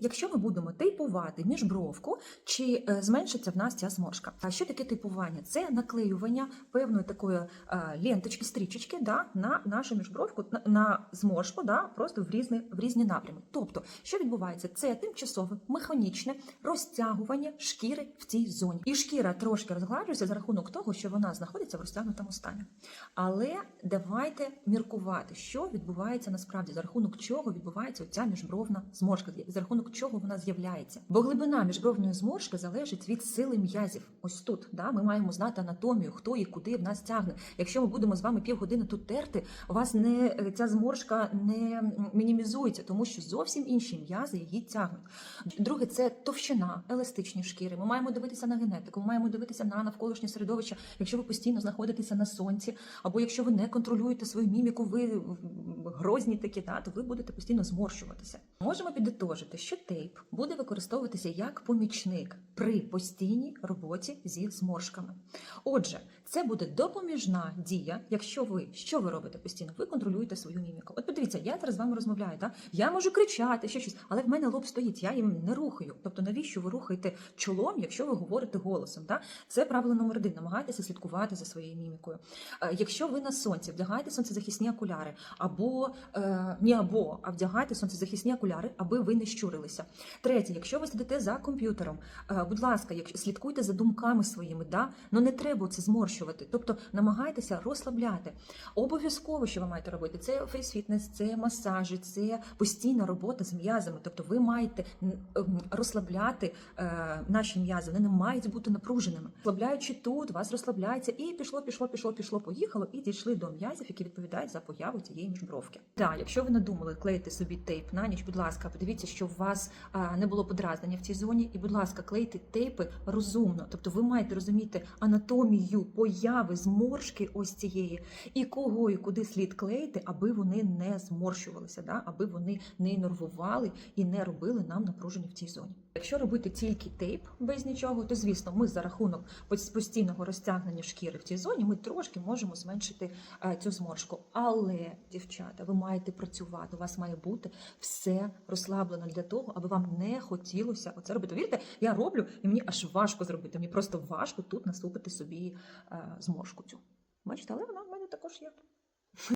якщо ми будемо тейпувати міжбровку, чи е, зменшиться в нас ця зморшка? А що таке тейпування? Це наклеювання певної такої е, ленточки, стрічечки да, на нашу міжбровку, на, зморшку, да, просто в різні, в різні напрями. Тобто, що відбувається? Це тимчасове механічне розтягування шкіри в цій зоні. І шкіра трошки розгладжується за рахунок того, що вона знаходиться в розтягнутому стані. Але давайте міркувати, що відбувається насправді, за рахунок чого відбувається оця міжбровна зморшка, за рахунок чого вона з'являється. Бо глибина міжбровної зморшки залежить від сили м'язів. Ось тут да, ми маємо знати анатомію, хто і куди в нас тягне. Якщо ми будемо з вами півгодини тут терти, у вас не ця зморшка не мінімізується, тому що зовсім інші м'язи її тягнуть. Друге, це товщина, еластичні шкіри. Ми маємо дивитися на генетику, ми маємо дивитися на навколишнє середовище. Якщо ви постійно знаходитеся на сонці, або якщо ви не контролюєте свою міміку, ви грозні такі, та, то ви будете постійно зморщуватися. Можемо підітожити, що тейп буде використовуватися як помічник при постійній роботі зі зморшками. Отже, це буде допоміжна дія, якщо ви що ви робите постійно? Ви контролюєте свою міміку. От подивіться, я зараз з вами розмовляю, так? я можу кричати, ще щось, але в мене лоб стоїть, я їм не рухаю. Тобто, навіщо ви рухаєте чолом, якщо ви говорите голосом? Так? Це правило номер один. Намагайтеся слідкувати за своєю мімікою. Е, Якщо ви на сонці, вдягайте сонцезахисні окуляри, або не або, а вдягайте сонцезахисні окуляри, аби ви не щурилися. Третє, якщо ви сидите за комп'ютером, е, будь ласка, якщо слідкуйте за думками своїми, да? ну не треба це зморщувати. Тобто намагайтеся розслабляти. Обов'язково, що ви маєте робити, це фейс-фітнес, це масажі, це постійна робота з м'язами. Тобто ви маєте ем, розслабляти е, наші м'язи, вони не мають бути напруженими. Розслабляючи тут, вас розслабляється, і пішло, пішло, пішло, пішло, поїхало, і дійшли до м'язів, які відповідають за появу цієї міжбровки. Так, якщо ви надумали клеїти собі тейп на ніч, будь ласка, подивіться, щоб у вас не було подразнення в цій зоні, і, будь ласка, клейте тейпи розумно. Тобто ви маєте розуміти анатомію появи зморшки ось цієї, і кого і куди слід клеїти, аби вони не зморщувалися, да? аби вони не нервували і не робили нам напруження в цій зоні. Якщо робити тільки тейп без нічого, то звісно, ми за рахунок постійного розтягнення шкіри в цій зоні ми трошки можемо зменшити е, цю зморшку. Але, дівчата, ви маєте працювати. У вас має бути все розслаблено для того, аби вам не хотілося оце робити. Вірте, я роблю, і мені аж важко зробити. Мені просто важко тут наступити собі е, зморшку цю. Бачите, але вона в мене також є.